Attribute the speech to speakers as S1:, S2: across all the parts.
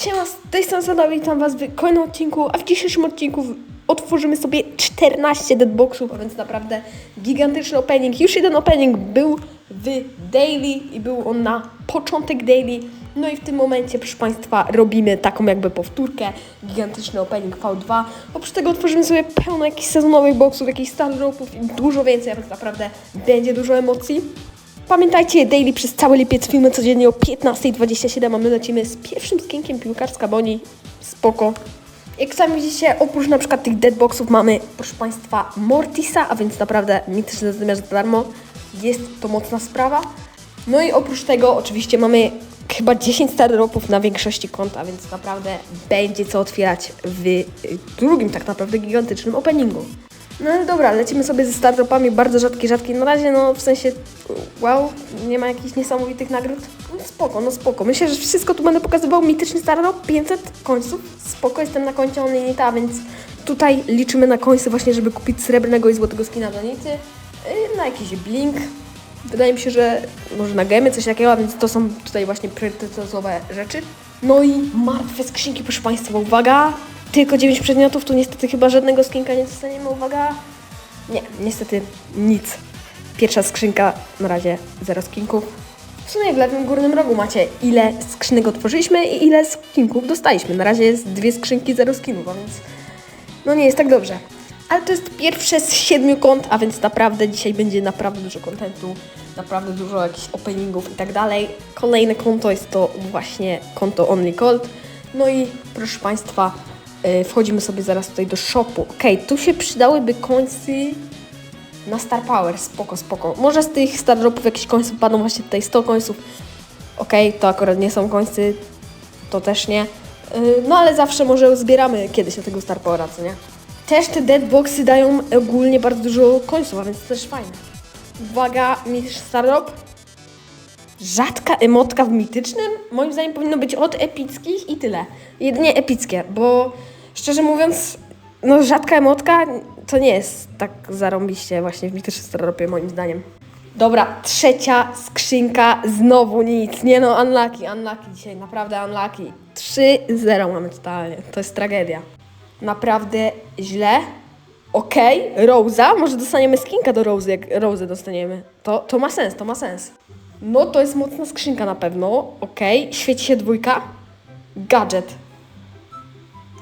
S1: Siema, z tej strony Sada, witam was w kolejnym odcinku, a w dzisiejszym odcinku otworzymy sobie 14 deadboxów, a więc naprawdę gigantyczny opening. Już jeden opening był w daily i był on na początek daily. No i w tym momencie, proszę Państwa, robimy taką jakby powtórkę, gigantyczny opening V2. Oprócz tego otworzymy sobie pełno jakichś sezonowych boxów, jakichś star i dużo więcej, a więc naprawdę będzie dużo emocji. Pamiętajcie, daily przez cały lipiec filmy codziennie o 15.27, a my lecimy z pierwszym skinkiem piłkarska Boni. Spoko. Jak sami widzicie, oprócz na przykład tych deadboxów mamy, proszę Państwa, Mortisa, a więc naprawdę mityczny zamiar za darmo. Jest to mocna sprawa. No i oprócz tego oczywiście mamy chyba 10 star dropów na większości kont, a więc naprawdę będzie co otwierać w drugim tak naprawdę gigantycznym openingu. No dobra, lecimy sobie ze startupami, bardzo rzadkie, rzadkie. Na razie, no w sensie, wow, nie ma jakichś niesamowitych nagród. No spoko, no spoko. Myślę, że wszystko tu będę pokazywał. Mityczny startup, 500 końców. Spoko, jestem na koncie Onlinita, więc tutaj liczymy na końce właśnie, żeby kupić srebrnego i złotego skina do Nity. Yy, na jakiś blink. Wydaje mi się, że może na gemy, coś takiego, więc to są tutaj właśnie priorytetowe rzeczy. No i martwe skrzynki, proszę Państwa, uwaga, tylko 9 przedmiotów, tu niestety chyba żadnego skinka nie dostaniemy, uwaga. Nie, niestety nic. Pierwsza skrzynka, na razie zero skinków. W sumie w lewym górnym rogu macie ile skrzynek otworzyliśmy i ile skinków dostaliśmy. Na razie jest dwie skrzynki, zero skinów, a więc no nie jest tak dobrze. Ale to jest pierwsze z siedmiu kont, a więc naprawdę dzisiaj będzie naprawdę dużo kontentu, naprawdę dużo jakichś openingów i tak dalej. Kolejne konto jest to właśnie konto Only Gold. No i proszę Państwa, wchodzimy sobie zaraz tutaj do shopu. Okej, tu się przydałyby końcy na Star Power, spoko, spoko. Może z tych Star Dropów jakieś końce padną właśnie tutaj 100 końców. Okej, to akurat nie są końcy, to też nie. Yy, no ale zawsze może zbieramy kiedyś na tego Star Powera, co nie? Też te deadboxy dają ogólnie bardzo dużo końców, a więc to też fajne. Uwaga, mistrz Star Drop. Rzadka emotka w mitycznym? Moim zdaniem powinno być od epickich i tyle. Jedynie epickie, bo szczerze mówiąc, no rzadka emotka to nie jest tak zarąbiście właśnie w mitycznym Star Dropie moim zdaniem. Dobra, trzecia skrzynka, znowu nic. Nie no, unlucky, unlucky dzisiaj, naprawdę unlucky. 3-0 mamy totalnie, to jest tragedia. Naprawdę źle. Okej, Rosa, może dostaniemy skinka do Rosy, jak Rosę dostaniemy. To, to ma sens, to ma sens. No to jest mocna skrzynka na pewno. Okej, świeci się dwójka. Gadżet.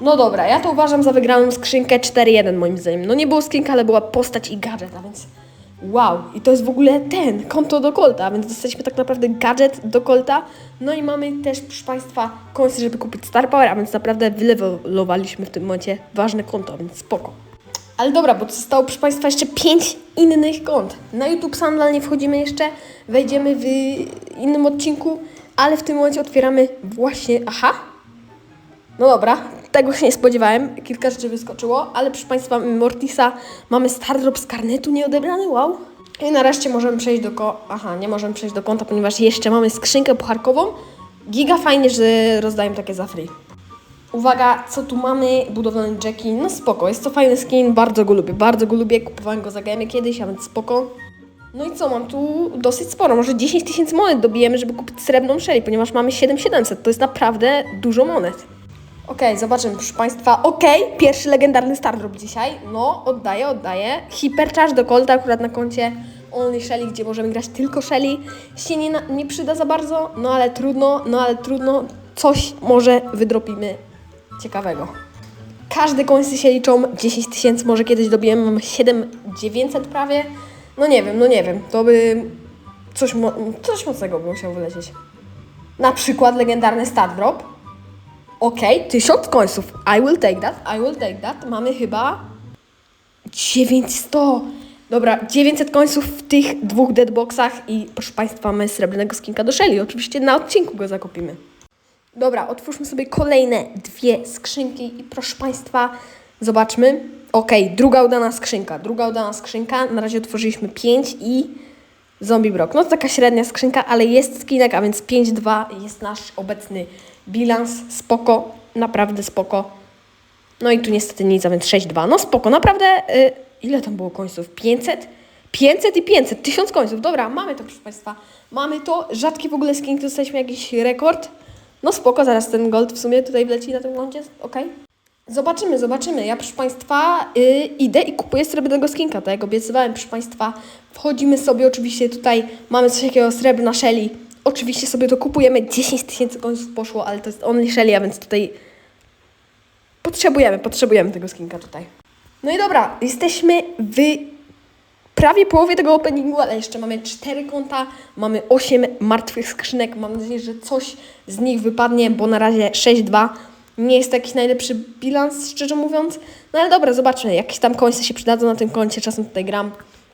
S1: No dobra, ja to uważam za wygraną skrzynkę 4-1 moim zdaniem. No nie było skrzynka, ale była postać i gadżet, a więc wow. I to jest w ogóle ten, konto do Colta, a więc dostaliśmy tak naprawdę gadżet do Colta. No i mamy też, proszę Państwa, końce, żeby kupić Star Power, a więc naprawdę wylewelowaliśmy w tym momencie ważne konto, a więc spoko. Ale dobra, bo zostało, proszę Państwa, jeszcze pięć innych kont. Na YouTube Sandal nie wchodzimy jeszcze, wejdziemy w innym odcinku, ale w tym momencie otwieramy właśnie, aha, no dobra, tego się nie spodziewałem. Kilka rzeczy wyskoczyło, ale proszę Państwa, Mortisa, mamy Stardrop z karnetu nieodebrany, wow. I nareszcie możemy przejść do ko... Aha, nie możemy przejść do konta, ponieważ jeszcze mamy skrzynkę pucharkową. Giga fajnie, że rozdają takie za free. Uwaga, co tu mamy? Budowlany Jackie. No spoko, jest to fajny skin, bardzo go lubię, bardzo go lubię. Kupowałem go za gemy kiedyś, a więc spoko. No i co, mam tu dosyć sporo, może 10 tysięcy monet dobijemy, żeby kupić srebrną Shelly, ponieważ mamy 7700, to jest naprawdę dużo monet. Okej, zobaczymy, proszę Państwa. Okej, pierwszy legendarny Stardrop dzisiaj. No, oddaję, oddaję. Hipercharge do Colta akurat na koncie Only Shelly, gdzie możemy grać tylko Shelly. Się nie, na- nie przyda za bardzo, no ale trudno, no ale trudno. Coś może wydropimy ciekawego. Każde końce się liczą, 10 tysięcy może kiedyś dobijemy, mamy 7900 prawie. No nie wiem, no nie wiem, to by coś, mo- coś mocnego by musiało wylecieć. Na przykład legendarny Star Okej, 1000 końców. I will take that, I will take that. Mamy chyba 900. Dobra, 900 końców w tych dwóch deadboxach i proszę Państwa, mamy srebrnego skinka do Shelly. Oczywiście na odcinku go zakupimy. Dobra, otwórzmy sobie kolejne dwie skrzynki i proszę Państwa, zobaczmy. Okej, druga udana skrzynka, druga udana skrzynka. Na razie otworzyliśmy 5 i Zombie Brock. No to taka średnia skrzynka, ale jest skinek, a więc 5-2 jest nasz obecny bilans. Spoko, naprawdę spoko. No i tu niestety nic, a więc 6-2. No spoko, naprawdę. Y, ile tam było końców? 500? 500 i 500, 1000 końców. Dobra, mamy to, proszę Państwa. Mamy to. Rzadki w ogóle skin, dostaliśmy jakiś rekord. No spoko, zaraz ten gold w sumie tutaj wleci na tym koncie, okej. Zobaczymy, zobaczymy. Ja, proszę Państwa, y, idę i kupuję srebrnego skinka, tak jak obiecywałem, proszę Państwa. Wchodzimy sobie, oczywiście tutaj mamy coś takiego srebrna Shelly. Oczywiście sobie to kupujemy, 10 tysięcy poszło, ale to jest only Shelly, a więc tutaj potrzebujemy, potrzebujemy tego skinka tutaj. No i dobra, jesteśmy w prawie połowie tego openingu, ale jeszcze mamy 4 konta, mamy 8 martwych skrzynek. Mam nadzieję, że coś z nich wypadnie, bo na razie 6-2. Nie jest to jakiś najlepszy bilans, szczerze mówiąc. No ale dobra, zobaczmy. Jakieś tam końce się przydadzą na tym koncie. Czasem tutaj gram.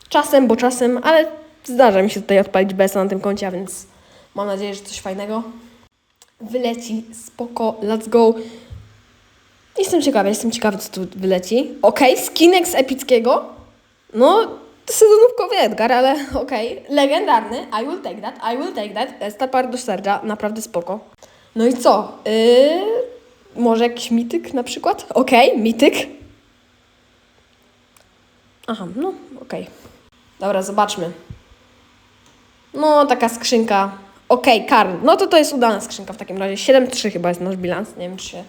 S1: Czasem, bo czasem, ale zdarza mi się tutaj odpalić BS na tym koncie, a więc mam nadzieję, że coś fajnego wyleci. Spoko, let's go. Jestem ciekawa, jestem ciekawa, co tu wyleci. Okej, skinek z epickiego. No, sezonówkowy Edgar, ale okej. Legendarny. I will take that, I will take that. Estapar do Sergia, naprawdę spoko. No i co? Yy, może jakiś mityk na przykład? Okej, mityk. Aha, no okej. Dobra, zobaczmy. No, taka skrzynka. Okej, Karl. No to to jest udana skrzynka w takim razie. 7-3 chyba jest nasz bilans. Nie wiem, czy się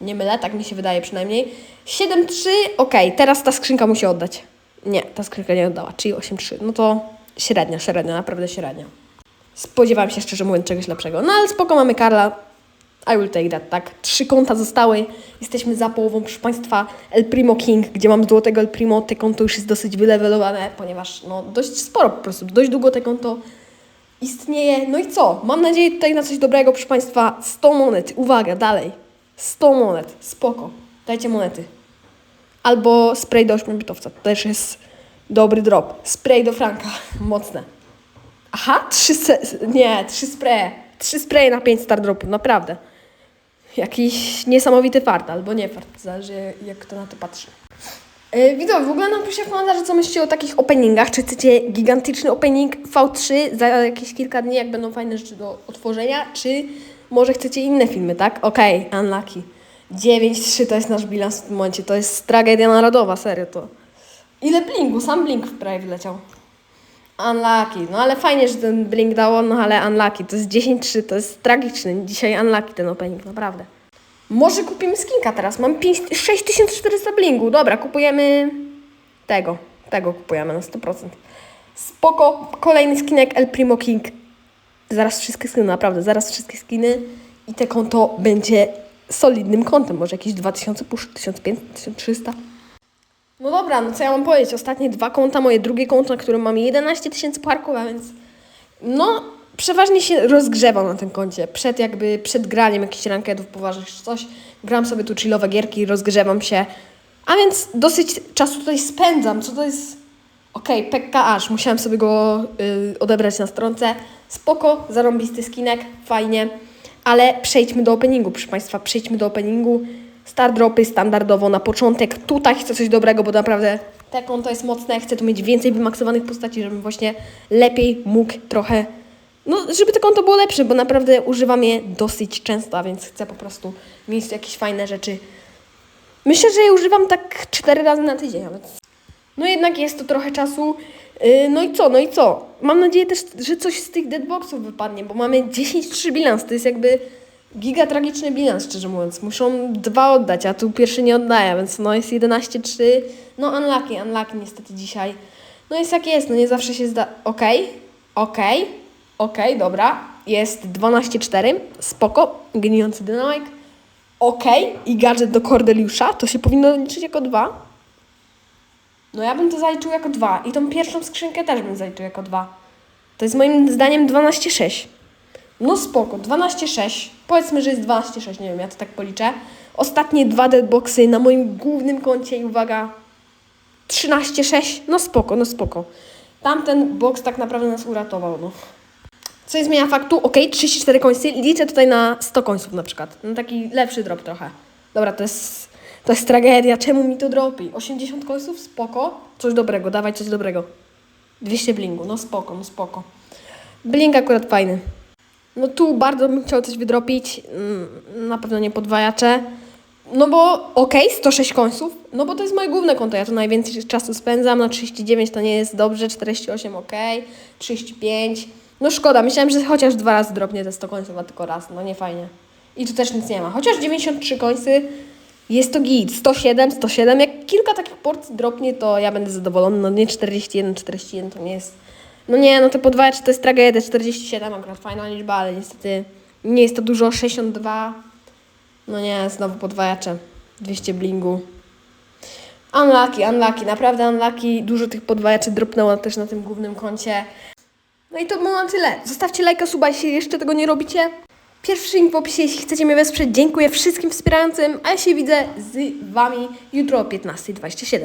S1: nie mylę, tak mi się wydaje przynajmniej. 7-3, okej, teraz ta skrzynka musi oddać. Nie, ta skrzynka nie oddała, czyli 8-3. No to średnia, średnia, naprawdę średnia. Spodziewałam się szczerze mówiąc czegoś lepszego. No ale spoko, mamy Karla. I will take that, tak. Trzy konta zostały. Jesteśmy za połową, proszę Państwa, El Primo King, gdzie mam złotego El Primo. Te konto już jest dosyć wylewelowane, ponieważ no dość sporo po prostu, dość długo te konto istnieje. No i co? Mam nadzieję tutaj na coś dobrego, proszę Państwa. 100 monet. Uwaga, dalej. 100 monet. Spoko. Dajcie monety. Albo spray do ośmiobitowca. To też jest dobry drop. Spray do Franka. Mocne. Aha, trzy. Nie, trzy spraye. Trzy spraye na pięć star dropów. Naprawdę. Jakiś niesamowity fart, albo nie fart. Zależy jak kto na to patrzy. Yy, Widzowie, w ogóle napiszcie w komentarzach, co myślicie o takich openingach. Czy chcecie gigantyczny opening V3 za jakieś kilka dni, jak będą fajne rzeczy do otworzenia, czy może chcecie inne filmy, tak? Okej, unlucky. 9-3 to jest nasz bilans w tym momencie. To jest tragedia narodowa, serio to. Ile blingu? Sam blink prawie wleciał. Unlucky. No ale fajnie, że ten blink dało, no ale unlucky. To jest 10-3, to jest tragiczny. Dzisiaj unlucky ten opening, naprawdę. Może kupimy skinka teraz. Mam 5, 6400 blingu. Dobra, kupujemy tego. Tego kupujemy na 100%. Spoko. Kolejny skinek El Primo King. Zaraz wszystkie skiny, naprawdę, zaraz wszystkie skiny. I te konto będzie solidnym kontem. Może jakieś 2000 push, 1500, 1300. No dobra, no co ja mam powiedzieć? Ostatnie dwa konta, moje drugie konto, na którym mam 11 tysięcy parków, a więc no przeważnie się rozgrzewam na tym koncie. Przed jakby, przed graniem jakichś rankedów poważnych czy coś. Gram sobie tu chillowe gierki, rozgrzewam się. A więc dosyć czasu tutaj spędzam. Co to jest? Okej, Pekka Aż. Musiałam sobie go y, odebrać na stronce. Spoko, zarąbisty skinek, fajnie. Ale przejdźmy do openingu, proszę Państwa. Przejdźmy do openingu. Star dropy standardowo na początek. Tutaj chcę coś dobrego, bo naprawdę te konto jest mocne. Chcę tu mieć więcej wymaksowanych postaci, żebym właśnie lepiej mógł trochę. No, żeby to konto było lepsze, bo naprawdę używam je dosyć często, a więc chcę po prostu mieć jakieś fajne rzeczy. Myślę, że je używam tak cztery razy na tydzień, a więc no jednak jest to trochę czasu. Yy, No i co, no i co? Mam nadzieję też, że coś z tych deadboxów wypadnie, bo mamy 10-3 bilans. To jest jakby giga tragiczny bilans, szczerze mówiąc. Muszą dwa oddać, a tu pierwszy nie oddaje, więc no jest 11-3. No unlucky, unlucky niestety dzisiaj. No jest jak jest, no nie zawsze się zda... Okej, okej, okej, dobra. Jest 12-4, spoko, gnijący dynamik. Okej, i gadżet do Cordeliusza, to się powinno liczyć jako dwa. No ja bym to zaliczył jako dwa i tą pierwszą skrzynkę też bym zaliczył jako dwa. To jest moim zdaniem 12,6. No spoko, 12,6. Powiedzmy, że jest 12,6, nie wiem, ja to tak policzę. Ostatnie dwa deadboxy na moim głównym koncie i uwaga, 13,6. No spoko, no spoko. Tamten box tak naprawdę nas uratował, no. Co nie zmienia faktu, ok, 34 końcy, liczę tutaj na 100 końców na przykład. No taki lepszy drop trochę. Dobra, to jest, to jest tragedia, czemu mi to dropi? 80 końców, spoko. Coś dobrego, dawaj coś dobrego. 200 blingu, no spoko, no spoko. Blink akurat fajny. No tu bardzo bym chciał coś wydropić, mm, na pewno nie podwajacze. No bo okej, 106 końców, no bo to jest moje główne konto, ja tu najwięcej czasu spędzam, no 39 to nie jest dobrze, 48 okej, 35, no szkoda, myślałem, że chociaż dwa razy dropnie te 100 końców, a tylko raz, no nie fajnie. I tu też nic nie ma. Chociaż 93 końcy jest to git. 107, 107. Jak kilka takich porcji dropnie, to ja będę zadowolony. No nie 41, 41 to nie jest... No nie, no te podwajacze to jest tragedia. 47 akurat fajna liczba, ale niestety nie jest to dużo. 62. No nie, znowu podwajacze. 200 blingu. Unlucky, unlucky, naprawdę unlucky. Dużo tych podwajaczy dropnęło też na tym głównym koncie. No i to było na tyle. Zostawcie lajka, suba, jeśli jeszcze tego nie robicie. Pierwszy link w opisie, jeśli chcecie mnie wesprzeć. Dziękuję wszystkim wspierającym, a ja się widzę z Wami jutro o 15.27.